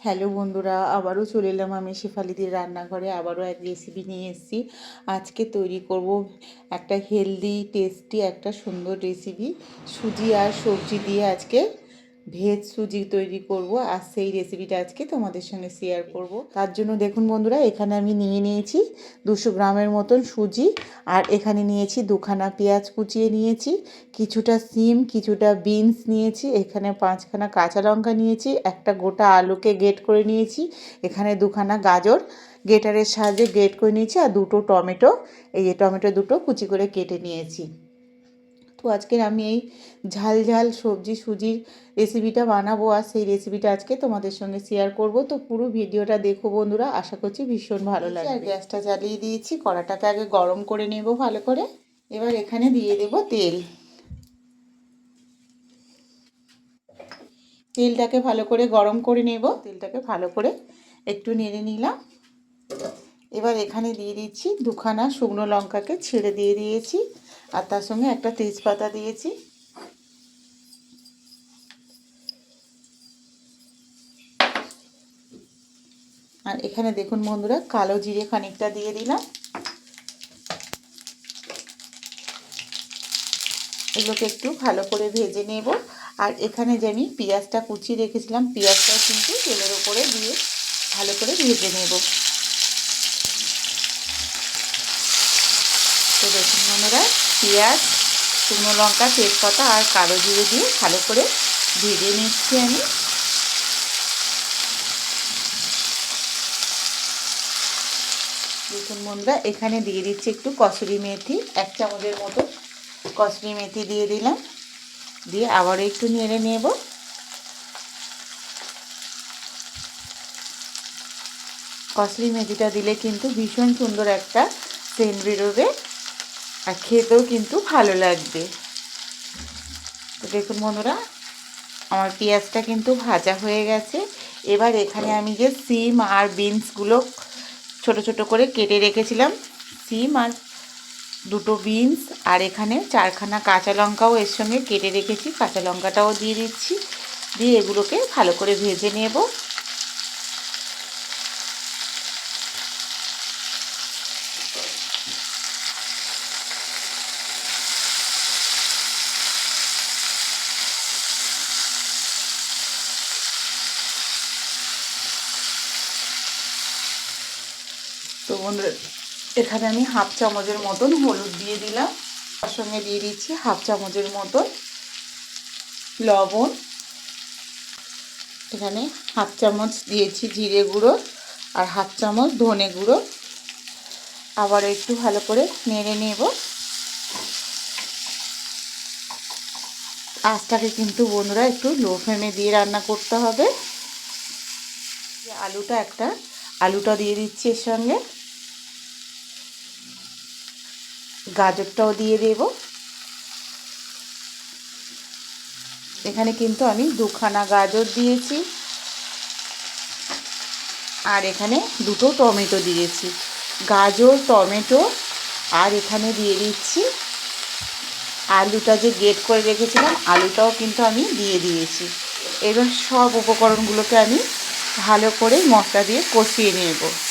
Hello বন্ধুরা, আবারও চলে এলাম আমি শেফালিদির রান্নাঘরে, আবারও এক রেসিপি নিয়ে এসেছি। আজকে তৈরি করব একটা হেলদি টেস্টি একটা সুন্দর রেসিপি সুজি আর সবজি দিয়ে আজকে ভেজ সুজি তৈরি করব আর সেই রেসিপিটা আজকে তোমাদের সঙ্গে শেয়ার করব। তার জন্য দেখুন বন্ধুরা, এখানে আমি নিয়ে নিয়েছি দুশো গ্রামের মতন সুজি আর এখানে নিয়েছি দুখানা পেঁয়াজ কুচিয়ে নিয়েছি, কিছুটা সিম, কিছুটা বিনস নিয়েছি, এখানে পাঁচখানা কাঁচা লঙ্কা নিয়েছি, একটা গোটা আলুকে গেট করে নিয়েছি, এখানে দুখানা গাজর গেটারের সাহায্যে গেট করে নিয়েছি আর দুটো টমেটো, এই যে টমেটো দুটো কুচি করে কেটে নিয়েছি। তো আজকে আমি এই ঝাল ঝাল সবজি সুজির রেসিপিটা বানাবো আর সেই রেসিপিটা আজকে তোমাদের সঙ্গে শেয়ার করব। তো পুরো ভিডিওটা দেখো বন্ধুরা আশা করছি ভীষণ ভালো লাগবে। আর গ্যাসটা জ্বালিয়ে দিয়েছি কড়াটাকে আগে গরম করে নেব ভালো করে। এবার এখানে দিয়ে দেব তেল। তেলটাকে ভালো করে গরম করে নেব। তেলটাকে ভালো করে একটু নেড়ে নিলাম। এবার এখানে দিয়ে দিচ্ছি দুখানা শুকনো লঙ্কাকে ছেড়ে দিয়ে দিয়েছি। আর তার সঙ্গে একটা তেজপাতা দিয়েছি। আর এখানে দেখুন বন্ধুরা, কালো জিরে খানিকটা দিয়ে দিলাম। এগুলোকে একটু ভালো করে ভেজে নেব। আর এখানে যে আমি পেঁয়াজটা কুচিয়ে রেখেছিলাম পেঁয়াজটাও কিন্তু তেলের ওপরে দিয়ে ভালো করে ভেজে নেব। তো দেখুন বন্ধুরা পেঁয়াজ, শুকনো লঙ্কা, তেজপাতা আর কালো জিরে দিয়ে ভালো করে ভেজে নিচ্ছি আমি। দেখুন বন্ধুরা, এখানে দিয়ে দিচ্ছি একটু কসুরি মেথি, এক চামচের মতো কসুরি মেথি দিয়ে দিলাম। দিয়ে আবারও একটু নেড়ে নেব। কসুরি মেথিটা দিলে কিন্তু ভীষণ সুন্দর একটা সেন্ট বেরোবে। আর খেতেও কিন্তু ভালো লাগবে। তো দেখুন বন্ধুরা, আমার পেঁয়াজটা কিন্তু ভাজা হয়ে গেছে। এবার এখানে আমি যে সিম আর বিনসগুলো ছোট ছোট করে কেটে রেখেছিলাম, সিম আর দুটো বিনস আর এখানে চারখানা কাঁচা লঙ্কাও এর সঙ্গে কেটে রেখেছি, কাঁচা লঙ্কাটাও দিয়ে দিচ্ছি, দিয়ে এগুলোকে ভালো করে ভেজে নেব। তো বন্ধুরা, এখানে আমি হাফ চামচের মতন হলুদ দিয়ে দিলাম। তার সঙ্গে দিয়ে দিচ্ছি হাফ চামচের মতন লবণ। এখানে হাফ চামচ দিয়েছি জিরে গুঁড়ো আর হাফ চামচ ধনে গুঁড়ো। আবার একটু ভালো করে নেড়ে নেব। আঁচটাকে কিন্তু বন্ধুরা একটু লো ফ্লেমে দিয়ে রান্না করতে হবে। আলুটা একটা, আলুটা দিয়ে দিচ্ছি এর সঙ্গে। গাজরটাও দিয়ে দেব। এখানে কিন্তু আমি দুখানা গাজর দিয়েছি। আর এখানে দুটো টমেটো দিয়েছি। গাজর, টমেটো, আর এখানে দিয়ে দিচ্ছি আলুটা যে গেট করে রেখেছিলাম, আলুটাও কিন্তু আমি দিয়ে দিয়েছি। এবার সব উপকরণগুলোকে আমি ভালো করে মশলা দিয়ে কষিয়ে নেব।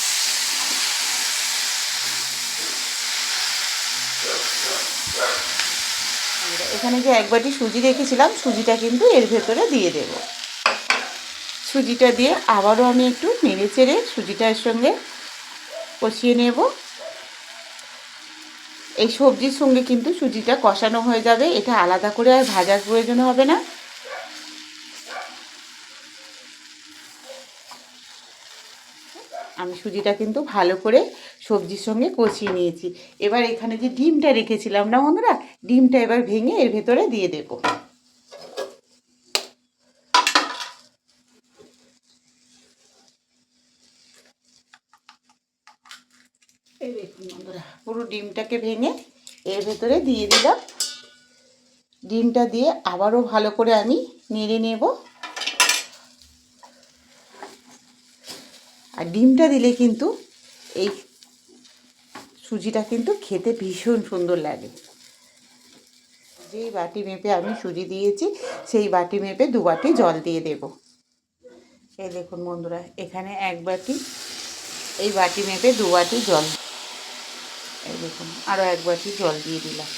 এখানে যে এক বাটি সুজি রেখেছিলাম, সুজিটা কিন্তু এর ভেতরে দিয়ে দেব। সুজিটা দিয়ে আবারও আমি একটু নেড়ে চেড়ে সুজিটার সঙ্গে কষিয়ে নেব। এই সবজির সঙ্গে কিন্তু সুজিটা কষানো হয়ে যাবে। এটা আলাদা করে আর ভাজার প্রয়োজন হবে না। আমি সুজিটা কিন্তু ভালো করে সবজির সঙ্গে কষিয়ে নিয়েছি। এবার এখানে যে ডিমটা রেখেছিলাম না বন্ধুরা, ডিমটা এবার ভেঙে এর ভেতরে দিয়ে দেব। পুরো ডিমটাকে ভেঙে এর ভেতরে দিয়ে দিলাম। ডিমটা দিয়ে আবারও ভালো করে আমি নেড়ে নেব। আর ডিমটা দিলে কিন্তু এই সুজিটা কিন্তু খেতে ভীষণ সুন্দর লাগে। যেই বাটি মেপে আমি সুজি দিয়েছি, সেই বাটি মেপে দু বাটি জল দিয়ে দেব। এই দেখুন বন্ধুরা, এখানে এক বাটি, এই বাটি মেপে দু বাটি জল। এই দেখুন আরও এক বাটি জল দিয়ে দিলাম।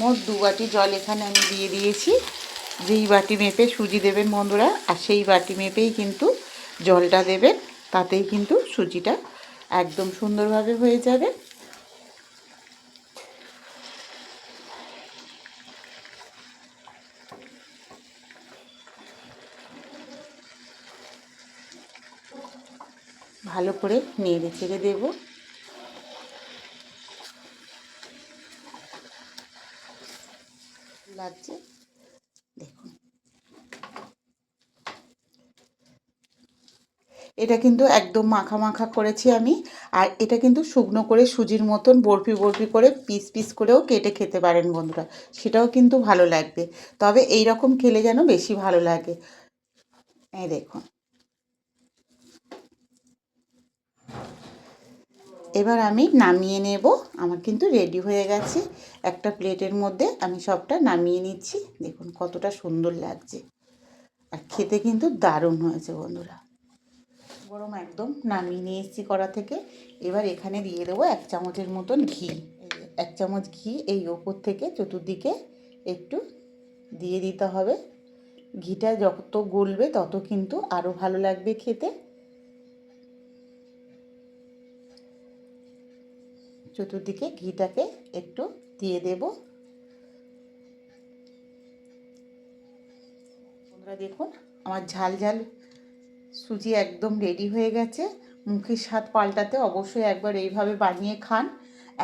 মোট দু বাটি জল এখানে আমি দিয়ে দিয়েছি। যেই বাটি মেপে সুজি দেবেন বন্ধুরা, আর সেই বাটি মেপেই কিন্তু জলটা দেবেন, তাতেই কিন্তু সুজিটা একদম সুন্দরভাবে হয়ে যাবে। ভালো করে নেড়ে ছেড়ে দেবো। লাগছে? দেখুন। এটা কিন্তু একদম মাখা মাখা করেছি আমি, আর এটা কিন্তু শুকনো করে সুজির মতন বরফি বরফি করে পিস পিস করেও কেটে খেতে পারেন বন্ধুরা, সেটাও কিন্তু ভালো লাগবে। তবে এই রকম খেলে যেন বেশি ভালো লাগে। এই দেখুন। এবার আমি নামিয়ে নেব। আমার কিন্তু রেডি হয়ে গেছে। একটা প্লেটের মধ্যে আমি সবটা নামিয়ে নিচ্ছি। দেখুন কতটা সুন্দর লাগছে। আর খেতে কিন্তু দারুণ হয়েছে বন্ধুরা। গরম একদম নামিয়ে নিয়ে এসেছি কড়া থেকে। এবার এখানে দিয়ে দেবো এক চামচের মতন ঘি। এক চামচ ঘি এই ওপর থেকে চতুর্দিকে একটু দিয়ে দিতে হবে। ঘিটা যত গলবে তত কিন্তু আরও ভালো লাগবে খেতে। চতুর্দিকে ঘিটাকে একটু দিয়ে দেব। বন্ধুরা দেখুন, আমার ঝাল ঝাল সুজি একদম রেডি হয়ে গেছে। মুখের স্বাদ পাল্টাতে অবশ্যই একবার এইভাবে বানিয়ে খান।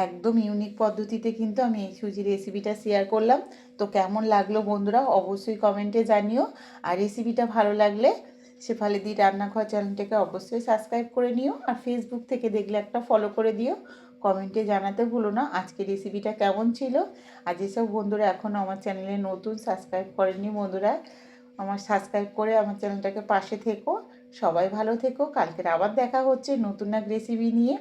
একদম ইউনিক পদ্ধতিতে কিন্তু আমি এই সুজি রেসিপিটা শেয়ার করলাম। তো কেমন লাগল বন্ধুরা অবশ্যই কমেন্টে জানিও। আর রেসিপিটা ভালো লাগলে শেফালিদি রান্নাঘর চ্যানেলটাকে অবশ্যই সাবস্ক্রাইব করে নিও। আর ফেসবুক থেকে দেখলে একটা ফলো করে দিও। কমেন্টে জানাতে ভুলো না। আজকে রেসিপিটা কেমন ছিল? আর যেসব বন্ধুরা এখনও আমার চ্যানেলে নতুন সাবস্ক্রাইব করেনি বন্ধুরা, আমার সাবস্ক্রাইব করে আমার চ্যানেলটাকে পাশে থেকো। সবাই ভালো থেকো। কালকের আবার দেখা হচ্ছে নতুন এক রেসিপি নিয়ে।